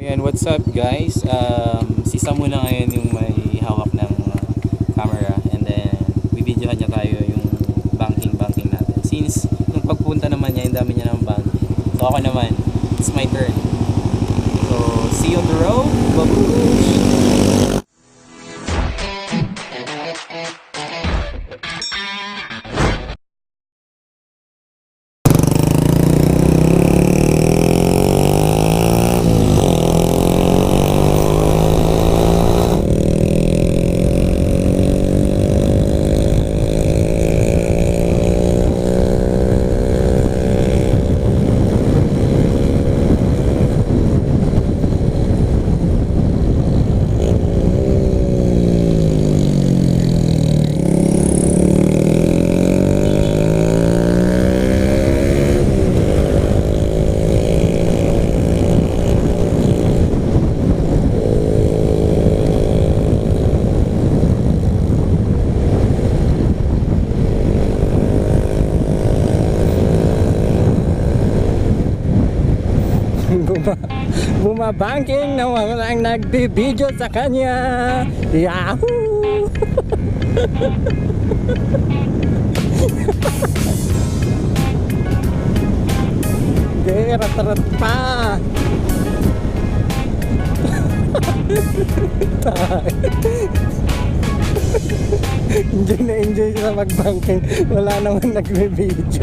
Ayan, what's up guys? Um, si Samu na ngayon yung may hawak ng camera and then bibidyohan niya tayo yung banking-banking natin. Since nung pagpunta naman niya, yung dami niya ng banking. So ako naman, it's my turn. So, see you on the road. Babush! Buma, bumabangking na walang nagbibideo sa kanya. Yahoo! Gerat-rat pa! enjoy na enjoy sa magbangking. Wala naman nagbibideo.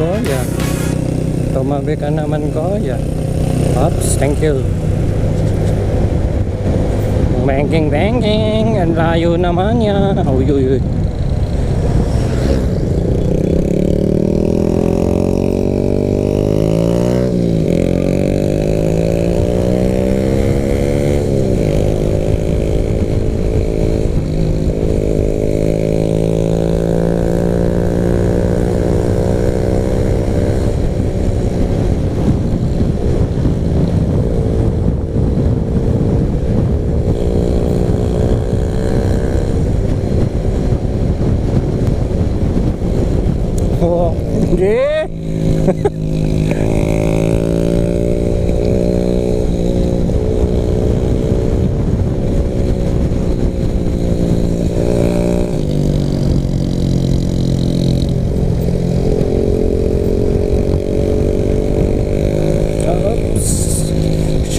có và tàu ma bê cả nam anh có và Oops, thank you. mạng càng bán anh ra vô nam hết nha. Ôi ôi ôi.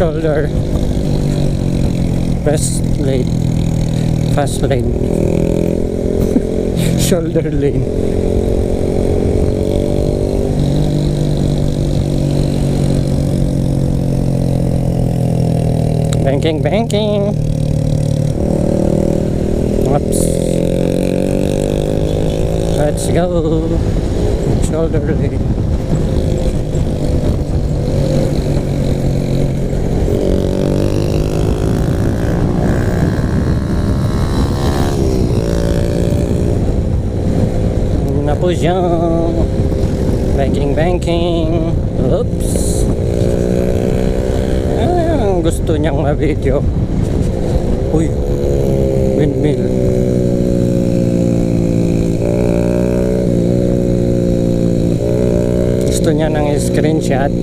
Shoulder. Best lane. Fast lane. Shoulder lane. Banking, banking. Oops. Let's go. Shoulder lane. Yun Na po siya. Banking, banking. Oops. Gusto niyang ma-video. Uy, windmill. Gusto niya ng screenshot.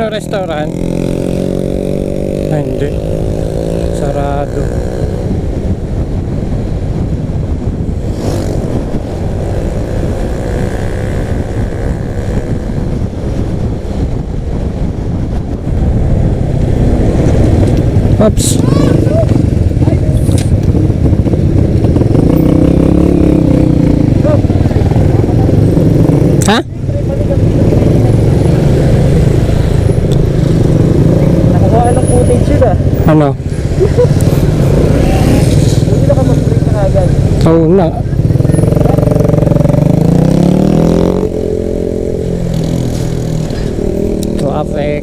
Ano, restaurant? Ay, hindi. Sarado. Oops. Ano? Hindi ka mag-break na agad. Oo na. Traffic.